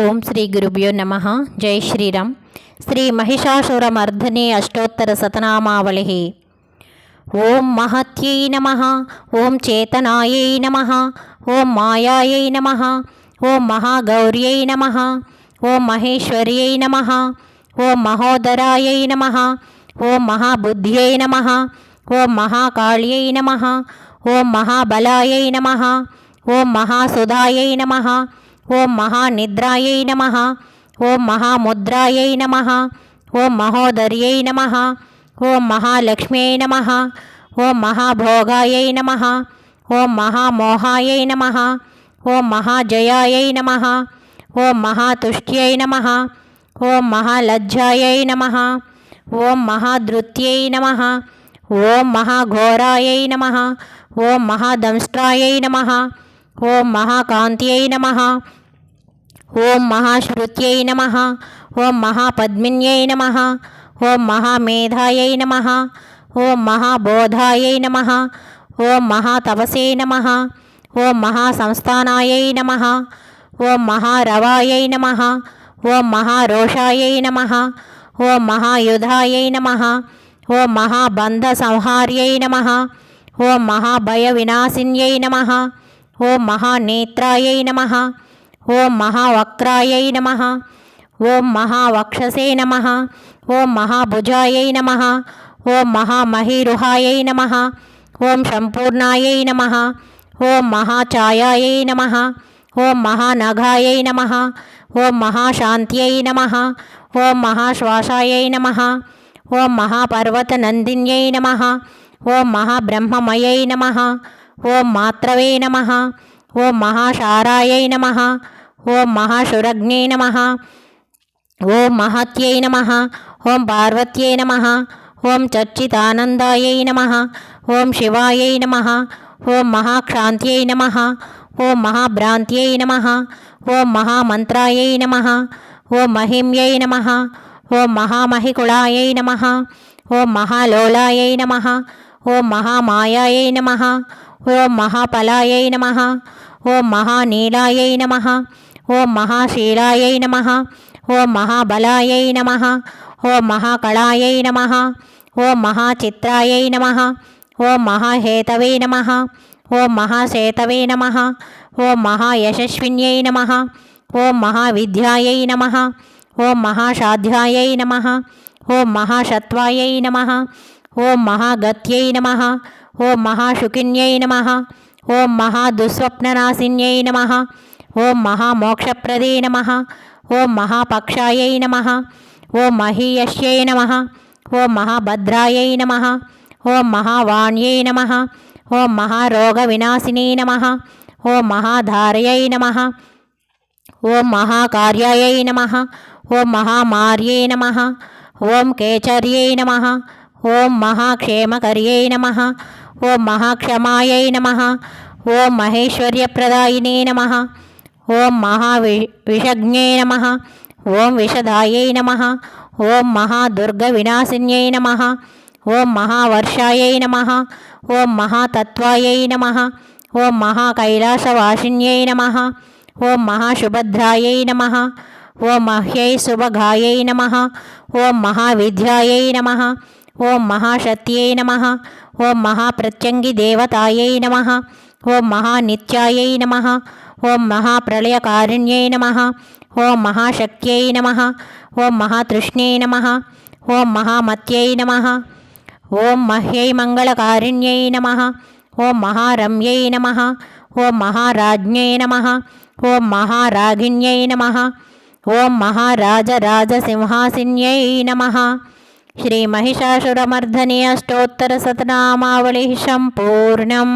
ఓం శ్రీ గురుభ్యో నమ. జై శ్రీరామ్. శ్రీ మహిషాసురమర్ధనే అష్టోత్తర శతనామావళి ఓం మహత్యై నమ. ఓం చేతనాయై నమ. ఓం మాయాయై నమ. ఓం మహాగౌర్యై నమ. ఓం మహేశ్వర్యై నమ. ఓం మహోదరాయై నమ. ఓం మహాబుద్ధ్యై నమ. ఓం మహాకాళ్యై నమ. ఓం మహాబలాయై నమ. ఓం మహాసుధాయై నమ. ఓం మహానిద్రాయై నమ ఓం మహాముద్రాయై నమ ఓం మహోదర్యై నమ ఓం మహాలక్ష్మ్యై నమ ఓం మహాభోగాయై నమ ఓం మహామోహాయై నమ ఓం మహాజయాయై నమ ఓం మహాతుష్ట్యై నమ ఓం మహాలజ్జాయై నమ ఓం మహాధృత్యై నమ ఓం మహాఘోరాయై నమ ఓం మహాదంష్ట్రాయై నమ ఓం మహాకాంత్యై నమ ఓం మహాశ్రుత్యై నమ ఓం మహాపద్మిన్యై నమ ఓం మహామేధాయై నమ ఓం మహాబోధాయై నమ ఓం మహాతపసే నమ ఓం మహాసంస్థానాయై నమ ఓం మహారవాయై నమ ఓం మహారోషాయై నమ ఓం మహాయుధాయై నమ ఓం మహాబంధసంహార్యై నమ ఓం మహాభయవినాశిన్యై నమ ఓం మహానేత్రాయై నమ ఓం మహావక్రాయై నమ ఓం మహావక్షసే నమ ఓం మహాభుజాయై నమ ఓం మహామహిరుహాయై నమ ఓం సంపూర్ణాయై నమ ఓం మహాఛాయాయై నమ ఓం మహానఘాయై నమ ఓం మహాశాంత్యై నమ ఓం మహాశ్వాసాయై నమ ఓం మహాపర్వతనందిన్యై నమ ఓం మహాబ్రహ్మమయై నమ ఓం మాత్రవే నమ ఓం మహాశారాయై నమ ఓం మహాశురగ్నే నమ ఓం మహత్యై నమ ఓం పార్వత్యై నమ ఓం చర్చితానందాయై నమ ఓం శివాయై నమ ఓం మహాక్షాంత్యై నమ ఓం మహాభ్రాంత్యై నమ ఓం మహామంత్రాయై నమ ఓం మహిమ్యై నమ ఓం మహామహికుళాయై నమ ఓం మహాలోలాయై నమ ఓం మహామాయాయై నమ ఓం మహాఫలాయై నమ ఓం మహానీలాయై నమ ఓం మహాశీలాయై నమ ఓం మహాబలాయై నమ ఓం మహాకళాయై నమ ఓం మహాచిత్రాయై నమ ఓం మహాహేతవై నమ ఓం మహాశేతవై నమ ఓం మహాయశస్విన్యై నమ ఓం మహావిద్యాయై నమ ఓం మహాషాధ్యాయై నమ ఓం మహాషత్వాయై నమ ఓం మహాగత్యై నమ ఓం మహాశుకిన్యై నమ ఓం మహాదుస్వప్ననాశిన్యై నమ ఓం మహామోక్షప్రదే నమ ఓం మహాపక్షాయై నమ ఓం మహీయస్యై నమ ఓం మహాభద్రాయై నమ ఓం మహావాణ్యై నమ ఓం మహారోగవినాశినే నమ ఓం మహాధారయై నమ ఓం మహాకార్యాయై నమ ఓం మహామార్యై నమ ఓం కేచర్యై నమ ఓం మహాక్షేమకర్యై నమ ఓం మహాక్షమాయై నమ ఓం మహేశ్వర్యప్రదాయినే నమ ఓం మహావి విషజ్ఞే నమ ఓం విషదాయై నమ ఓం మహాదుర్గవినాశిన్యై నమ ఓం మహావర్షాయై నమ ఓం మహాతత్వాయై నమ ఓం మహాకైలాసవాసిన్యై నమ ఓం మహాశుభద్రాయై నమ ఓం మహ్యై శుభగాయై నమ ఓం మహావిద్యాయై నమ ఓం మహాశక్త్యై నమ ఓం మహాప్రత్యంగి దేవతాయై నమ ఓం మహానిత్యాయై నమ ఓం మహాప్రళయకారుణ్యై నమ ఓం మహాశక్త్యై నమ ఓం మహాతృష్ణ్యై నమ ఓం మహామత్యై నమ ఓం మహ్యై మంగళకారుణ్యై నమ ఓం మహారమ్యై నమ ఓం మహారాజ్ఞై నమ ఓం మహారాగిణ్యై నమ ఓం మహారాజరాజసింహాసిన్యై నమ శ్రీ మహిషాసురమర్ధనీయ స్తోత్తర శతనామావళి సంపూర్ణం